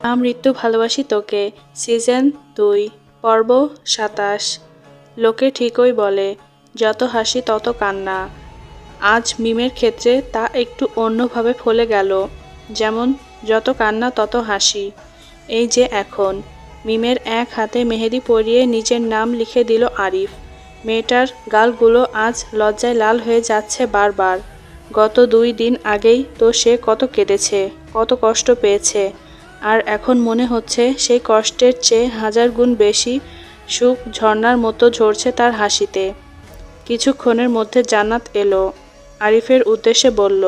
আমৃত্যু ভালোবাসি তোকে, সিজন দুই, পর্ব সাতাশ। লোকে ঠিকই বলে, যত হাসি তত কান্না। আজ মিমের ক্ষেত্রে তা একটু অন্যভাবে ফলে গেল, যেমন যত কান্না তত হাসি। এই যে এখন, মিমের এক হাতে মেহেদি পরিয়ে নিজের নাম লিখে দিল আরিফ। মেয়েটার গালগুলো আজ লজ্জায় লাল হয়ে যাচ্ছে বারবার। গত দুই দিন আগেই তো সে কত কেঁদেছে, কত কষ্ট পেয়েছে। আর এখন মনে হচ্ছে সেই কষ্টের চেয়ে হাজার গুণ বেশি সুখ ঝর্ণার মতো ঝরছে তার হাসিতে। কিছুক্ষণের মধ্যে জান্নাত এলো। আরিফের উদ্দেশ্যে বলল,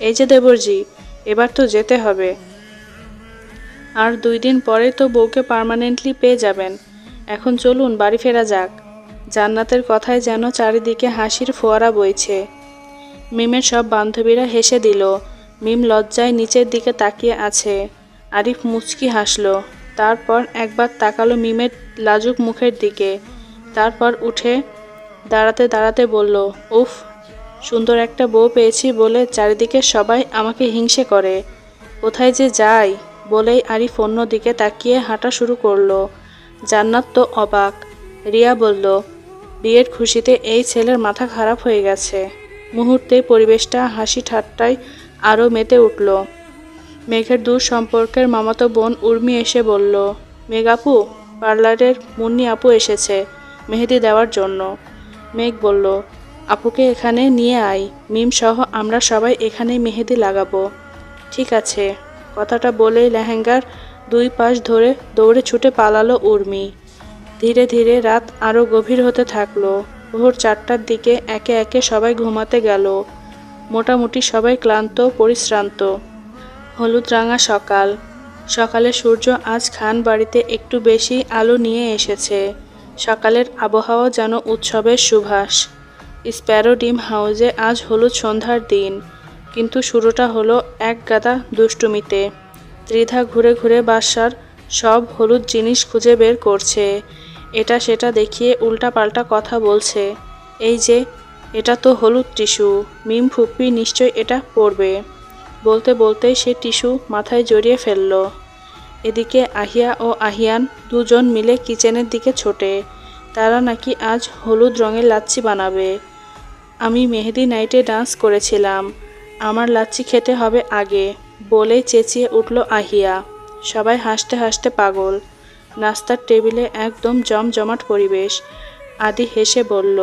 এই যে দেবরজি, এবার তো যেতে হবে। আর দুই দিন পরে তো বউকে পার্মানেন্টলি পেয়ে যাবেন। এখন চলুন বাড়ি ফেরা যাক। জান্নাতের কথায় যেন চারিদিকে হাসির ফোয়ারা বইছে। মিমের সব বান্ধবীরা হেসে দিল, মিম লজ্জায় নিচের দিকে তাকিয়ে আছে। আরিফ মুচকি হাসলো, তারপর একবার তাকালো মিমের লাজুক মুখের দিকে। তারপর উঠে দাঁড়াতে দাঁড়াতে বলল, উফ, সুন্দর একটা বউ পেয়েছি বলে চারিদিকে সবাই আমাকে হিংসে করে। কোথায় যে যাই? বলেই আরিফ অন্য দিকে তাকিয়ে হাঁটা শুরু করল। জান্নাত তো অবাক। রিয়া বলল, বিয়ের খুশিতে এই ছেলের মাথা খারাপ হয়ে গেছে। মুহূর্তে পরিবেশটা হাসি ঠাট্টায় আরও মেতে উঠল। মেঘের দূর সম্পর্কের মামাতো বোন উর্মি এসে বলল, মেঘাপু, পার্লারের মুন্নি আপু এসেছে মেহেদি দেওয়ার জন্য। মেঘ বলল, আপুকে এখানে নিয়ে আয় মিম সহ আমরা সবাই এখানেই মেহেদি লাগাবো। ঠিক আছে। কথাটা বলেই লেহেঙ্গার দুই পাশ ধরে দৌড়ে ছুটে পালালো উর্মি। ধীরে ধীরে রাত আরও গভীর হতে থাকল। ভোর চারটার দিকে একে একে সবাই ঘুমাতে গেল। মোটামুটি সবাই ক্লান্ত, পরিশ্রান্ত। হলুদ রাঙা সকাল। সকালে সূর্য আজ খান বাড়িতে একটু বেশি আলো নিয়ে এসেছে। সকালের আবহাওয়া যেন উৎসবের সুভাষ। স্প্যারো ডিম হাউজে আজ হলুদ সন্ধ্যার দিন, কিন্তু শুরুটা হলো এক গাদা দুষ্টুমিতে। ত্রিধা ঘুরে ঘুরে বাসার সব হলুদ জিনিস খুঁজে বের করছে। এটা সেটা দেখিয়ে উল্টাপাল্টা কথা বলছে। এই যে, এটা তো হলুদ টিস্যু, মিম ফুপ্পি নিশ্চয় এটা পড়বে বলতে বলতেই সে টিস্যু মাথায় জড়িয়ে ফেলল। এদিকে আহিয়া ও আহিয়ান দুজন মিলে কিচেনের দিকে ছোটে। তারা নাকি আজ হলুদ রঙের লাচ্ছি বানাবে। আমি মেহেদি নাইটে ডান্স করেছিলাম। আমার লাচ্ছি খেতে হবে আগে, বলে চেঁচিয়ে উঠল আহিয়া। সবাই হাসতে হাসতে পাগল। নাস্তার টেবিলে একদম জমজমাট পরিবেশ। আদি হেসে বলল,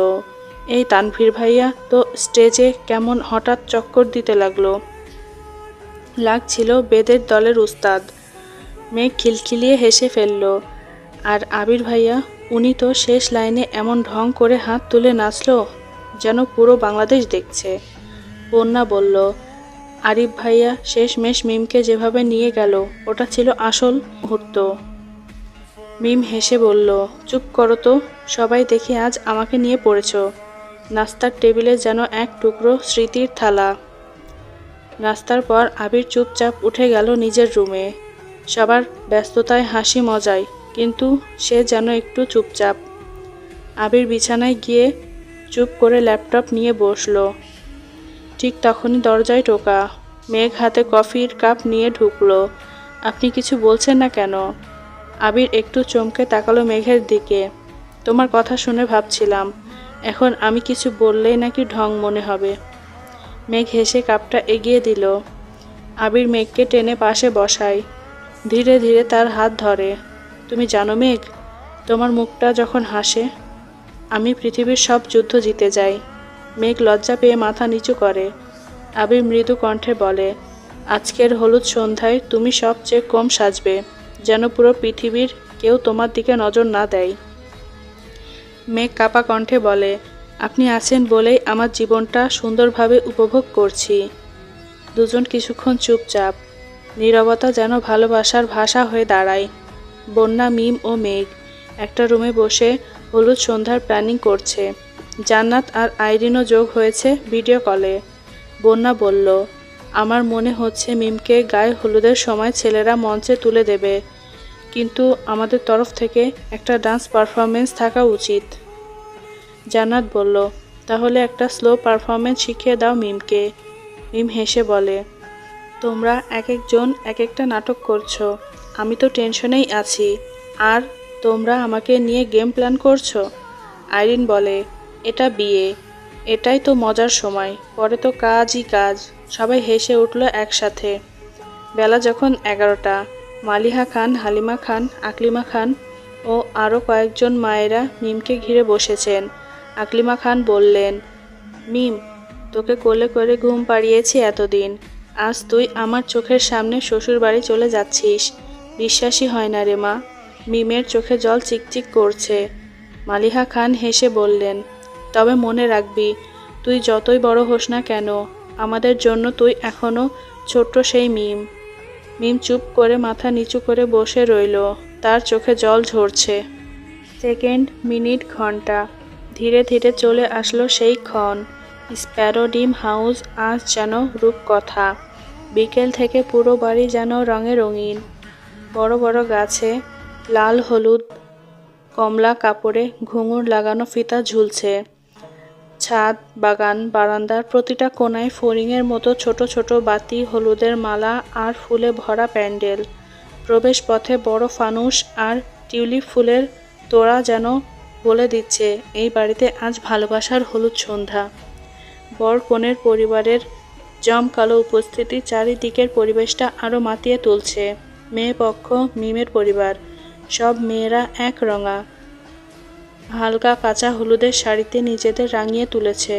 এই তানভীর ভাইয়া, তো স্টেজে কেমন হঠাৎ চক্কর দিতে লাগল? লাগছিল বেদের দলের উস্তাদ। মেঘ খিলখিলিয়ে হেসে ফেলল, আর আবির ভাইয়া, উনি তো শেষ লাইনে এমন ঢং করে হাত তুলে নাচলো, যেন পুরো বাংলাদেশ দেখছে। বন্যা বলল, আরিফ ভাইয়া, শেষমেশ মিমকে যেভাবে নিয়ে গেল, ওটা ছিল আসল মুহূর্ত। মিম হেসে বলল, চুপ করো তো, সবাই দেখে আজ আমাকে নিয়ে পড়েছ। নাস্তার টেবিলে যেন এক টুকরো স্মৃতির থালা। নাস্তার পর আবির চুপচাপ উঠে গেল নিজের রুমে। সবার ব্যস্ততায় হাসি মজায়, কিন্তু সে যেন একটু চুপচাপ। আবির বিছানায় গিয়ে চুপ করে ল্যাপটপ নিয়ে বসল। ঠিক তখনই দরজায় টোকা। মেঘ হাতে কফির কাপ নিয়ে ঢুকলো। আপনি কিছু বলছেন না কেন? আবির একটু চমকে তাকালো মেঘের দিকে। তোমার কথা শুনে ভাবছিলাম। এখন আমি কিছু বললেই নাকি ঢং মনে হবে। মেঘ হেসে কাপটা এগিয়ে দিল। আবির মেঘকে টেনে পাশে বসায়। ধীরে ধীরে তার হাত ধরে। তুমি জানো মেঘ, তোমার মুখটা যখন হাসে, আমি পৃথিবীর সব যুদ্ধ জিতে যাই মেঘ লজ্জা পেয়ে মাথা নিচু করে। আবির মৃদু কণ্ঠে বলে, আজকের হলুদ সন্ধ্যায় তুমি সবচেয়ে কম সাজবে, যেন পুরো পৃথিবীর কেউ তোমার দিকে নজর না দেয় মেঘ কাপা কণ্ঠে বলে আপনি আছেন বলেই আমার জীবনটা সুন্দরভাবে উপভোগ করছি। দুজন কিছুক্ষণ চুপচাপ। নীরবতা যেন ভালোবাসার ভাষা হয়ে দাঁড়ায়। বন্যা, মিম ও মেঘ। একটা রুমে বসে হলুদ সন্ধ্যার প্ল্যানিং করছে। জান্নাত আর আইরিনও যোগ হয়েছে ভিডিও কলে। বন্যা বলল, আমার মনে হচ্ছে মিমকে গায়ে হলুদের সময় ছেলেরা মঞ্চে তুলে দেবে। কিন্তু আমাদের তরফ থেকে একটা ডান্স পারফরমেন্স থাকা উচিত। জান্নাত বলল, তাহলে একটা স্লো পারফরমেন্স শিখিয়ে দাও মিমকে। মিম হেসে বলে, তোমরা এক একজন এক একটা নাটক করছ, আমি তো টেনশনেই আছি। আর তোমরা আমাকে নিয়ে গেম প্ল্যান করছ? আইরিন বলে, এটা বিয়ে, এটাই তো মজার সময়, পরে তো কাজই কাজ। সবাই হেসে উঠল একসাথে। বেলা যখন এগারোটা, মালিহা খান, হালিমা খান, আকলিমা খান ও আরও কয়েকজন মায়েরা মিমকে ঘিরে বসেছেন। আকলিমা খান বললেন, মিম, তোকে কোলে করে ঘুম পাড়িয়েছি এতদিন। আজ তুই আমার চোখের সামনে শ্বশুর বাড়ি চলে যাচ্ছিস। বিশ্বাসই হয় না রে মা, মিমের চোখে জল চিকচিক করছে। মালিহা খান হেসে বললেন, তবে মনে রাখবি, তুই যতই বড় হোস না কেন, আমাদের জন্য তুই এখনও ছোট্ট সেই মিম। মিম চুপ করে মাথা নিচু করে বসে রইল, তার চোখে জল ঝরছে। সেকেন্ড মিনিট ঘণ্টা। ধীরে ধীরে চলে আসলো সেই ক্ষণ। স্প্যারো ডিম হাউস আজ যেন রূপকথা। বিকেল থেকে পুরো বাড়ি যেন রঙে রঙিন। বড় বড় গাছে লাল হলুদ কমলা কাপড়ে ঘুঙুর লাগানো ফিতা ঝুলছে। ছাদ, বাগান, বারান্দার প্রতিটা কোনায় ফড়িংয়ের মতো ছোট ছোট বাতি, হলুদের মালা আর ফুলে ভরা প্যান্ডেল। প্রবেশ পথে বড় ফানুস আর টিউলিপ ফুলের তোড়া যেন বলে দিচ্ছে, এই বাড়িতে আজ ভালোবাসার হলুদ সন্ধ্যা। বর কনের পরিবারের জমকালো উপস্থিতি চারিদিকের পরিবেশটা আরও মাতিয়ে তুলছে। মেয়ে পক্ষ, মিমের পরিবার, সব মেয়েরা এক রঙা। হালকা কাঁচা হলুদের শাড়িতে নিজেদের রাঙিয়ে তুলেছে।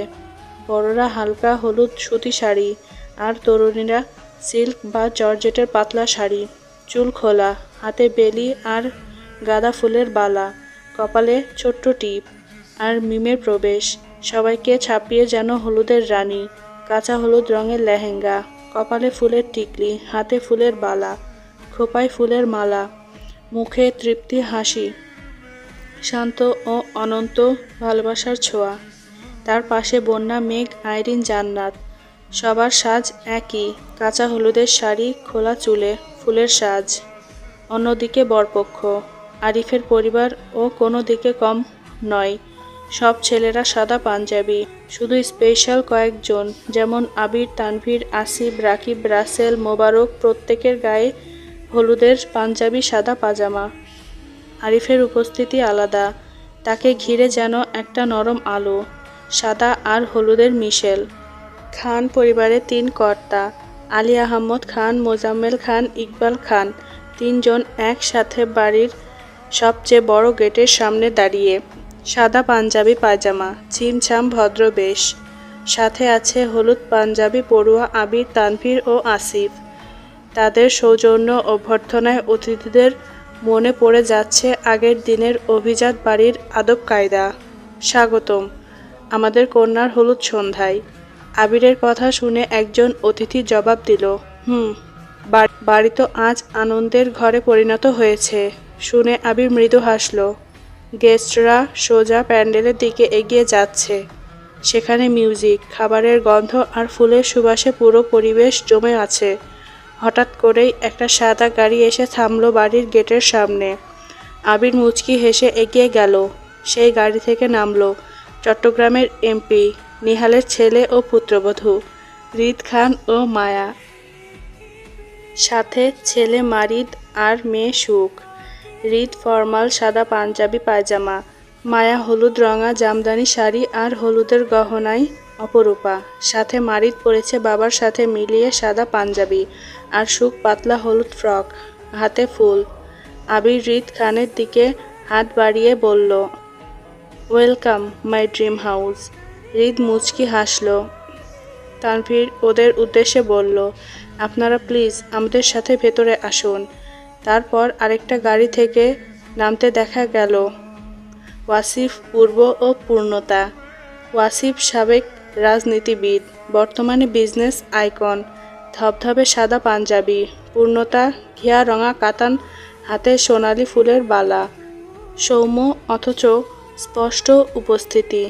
বড়রা হালকা হলুদ সুতি শাড়ি আর তরুণীরা সিল্ক বা জর্জেটের পাতলা শাড়ি, চুল খোলা, হাতে বেলি আর গাঁদা ফুলের বালা। কপালে ছোট্ট টিপ আর মিমের প্রবেশ। সবাইকে ছাপিয়ে যেন হলুদের রানী, কাঁচা হলুদ রঙের লেহেঙ্গা, কপালে ফুলের টিকলি, হাতে ফুলের বালা, খোপায় ফুলের মালা, মুখে তৃপ্তি হাসি, শান্ত ও অনন্ত ভালোবাসার ছোঁয়া। তার পাশে বন্যা, মেঘ, আইরিন, জান্নাত, সবার সাজ একই, কাঁচা হলুদের শাড়ি, খোলা চুলে ফুলের সাজ। অন্যদিকে বরপক্ষ আরিফের পরিবার ও কোনো দিকে কম নয়। সব ছেলেরা সাদা পাঞ্জাবি। শুধু স্পেশাল কয়েকজন, যেমন আবির, তানভীর, আসিফ, রাকিব, রাসেল, মোবারক, প্রত্যেকের গায়ে হলুদের পাঞ্জাবি সাদা পাজামা। আরিফের উপস্থিতি আলাদা। তাকে ঘিরে যেন একটা নরম আলো, সাদা আর হলুদের মিশেল। খান পরিবারের তিন কর্তা, আলী আহমদ খান, মোজাম্মেল খান, ইকবাল খান। তিনজন একসাথে বাড়ির সবচেয়ে বড় গেটের সামনে দাঁড়িয়ে। সাদা পাঞ্জাবি পায়জামা ছিমছাম ভদ্র বেশ। সাথে আছে হলুদ পাঞ্জাবি পড়ুয়া আবির, তানভীর ও আসিফ। তাদের সৌজন্য অভ্যর্থনায় অতিথিদের মনে পড়ে যাচ্ছে আগের দিনের অভিজাত বাড়ির আদব কায়দা। স্বাগতম, আমাদের কন্যার হলুদ সন্ধ্যায়। আবিরের কথা শুনে একজন অতিথি জবাব দিল, হুম বাড়ি তো আজ আনন্দের ঘরে পরিণত হয়েছে। শুনে আবির মৃদু হাসল। গেস্টরা সোজা প্যান্ডেলের দিকে এগিয়ে যাচ্ছে। সেখানে মিউজিক, খাবারের গন্ধ আর ফুলের সুবাসে পুরো পরিবেশ জমে আছে। হঠাৎ করেই একটা সাদা গাড়ি এসে থামলো বাড়ির গেটের সামনে। আবির মুচকি হেসে এগিয়ে গেল। সেই গাড়ি থেকে নামলো চট্টগ্রামের এমপি, নিহালের ছেলে ও পুত্রবধূ, রিদ খান ও মায়া। সাথে ছেলে মারিদ আর মেয়ে সুখ। রিদ ফর্মাল, সাদা পাঞ্জাবি, পায়জামা, মায়া হলুদ, রঙা, জামদানি শাড়ি আর হলুদের গহনায় অপরূপা। সাথে মারিদ পরেছে বাবার সাথে মিলিয়ে সাদা পাঞ্জাবি আর সুখ পাতলা হলুদ ফ্রক, হাতে ফুল। আবির রিদ খানের দিকে হাত বাড়িয়ে বলল, welcome, my dream house. Rid মুচকি হাসলো। তানভীর ওদের উদ্দেশ্যে বলল, আপনারা প্লিজ আমাদের সাথে ভেতরে আসুন। তারপর আরেকটা গাড়ি থেকে নামতে দেখা গেল। ওয়াসিফ পূর্ব ও পূর্ণতা। ওয়াসিফ সাবেক রাজনীতিবিদ, বর্তমানে বিজনেস আইকন, ধবধবে সাদা পাঞ্জাবি, পূর্ণতা ঘিয়া রঙা কাতান হাতে সোনালি ফুলের বালা, সৌম্য অথচ স্পষ্ট উপস্থিতি।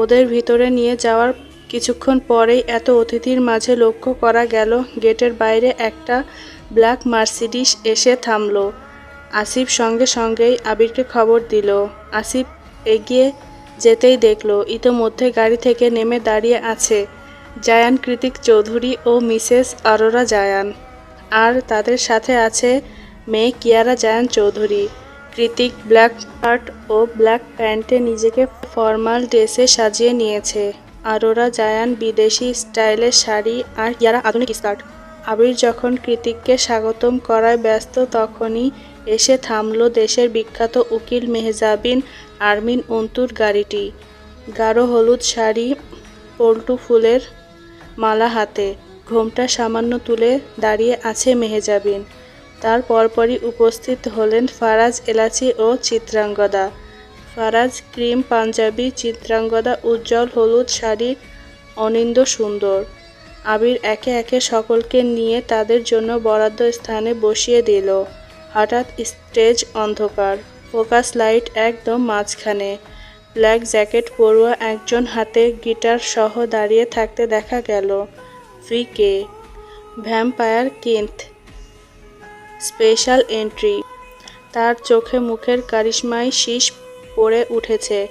ওদের ভিতরে নিয়ে যাওয়ার কিছুক্ষণ পরেই এত অতিথির মাঝে লক্ষ্য করা গেল, গেটের বাইরে একটা ব্ল্যাক মার্সিডিস এসে থামলো। আসিফ সঙ্গে সঙ্গেই আবিরকে খবর দিল। আসিফ এগিয়ে যেতেই দেখল, ইতোমধ্যে গাড়ি থেকে নেমে দাঁড়িয়ে আছে জায়ান কৃতিক চৌধুরী ও মিসেস অরোরা জায়ান। আর তাদের সাথে আছে মেয়ে কিয়ারা জায়ান চৌধুরী। কৃতিক ব্ল্যাক শার্ট ও ব্ল্যাক প্যান্টে নিজেকে ফর্মাল ড্রেসে সাজিয়ে নিয়েছে। আরোরা জায়ান বিদেশি স্টাইলের শাড়ি আর কিয়ারা আধুনিক স্কার্ট। আবির যখন কৃতিককে স্বাগতম করায় ব্যস্ত, তখনই এসে থামলো দেশের বিখ্যাত উকিল মেহজাবিন আরমিন অন্তুর গাড়িটি। গাঢ় হলুদ শাড়ি, পল্টু ফুলের মালা হাতে। ঘোমটা সামান্য তুলে দাঁড়িয়ে আছে মেহেজাবিন। তার পরপরই উপস্থিত হলেন ফারাজ এলাচি ও চিত্রাঙ্গদা। ফারাজ ক্রিম পাঞ্জাবি, চিত্রাঙ্গদা উজ্জ্বল হলুদ শাড়ি অনিন্দ সুন্দর। আবির একে একে সকলকে নিয়ে তাদের জন্য বরাদ্দ স্থানে বসিয়ে দিল। হঠাৎ স্টেজ অন্ধকার, ফোকাস লাইট একদম মাঝখানে। ব্ল্যাক জ্যাকেট পরুয়া একজন হাতে গিটার সহ দাঁড়িয়ে থাকতে দেখা গেল। ফি কে? ভ্যাম্পায়ার কিন্থ। Special entry. তার চোখে মুখের কারিশমায় শীষ পড়ে উঠেছে।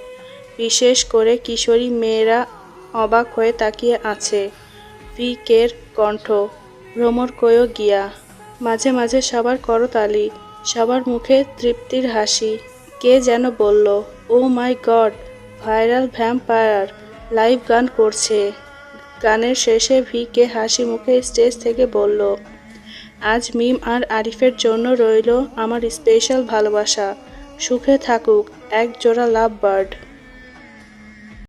বিশেষ করে কিশোরী মেয়েরা অবাক হয়ে তাকিয়ে আছে। ফি কের কণ্ঠ। ভ্রমর কয়ো গিয়া। মাঝে মাঝে সবার করতালি সবার মুখে তৃপ্তির হাসি। কে যেন বলল, ও my god, viral vampire, live গান করছে। গানের শেষে ভি কে হাসি মুখে স্টেজ থেকে বলল, আজ মিম আর আরিফের জন্য রইল আমার স্পেশাল ভালোবাসা। সুখে থাকুক, এক জোড়া লাভ বার্ড।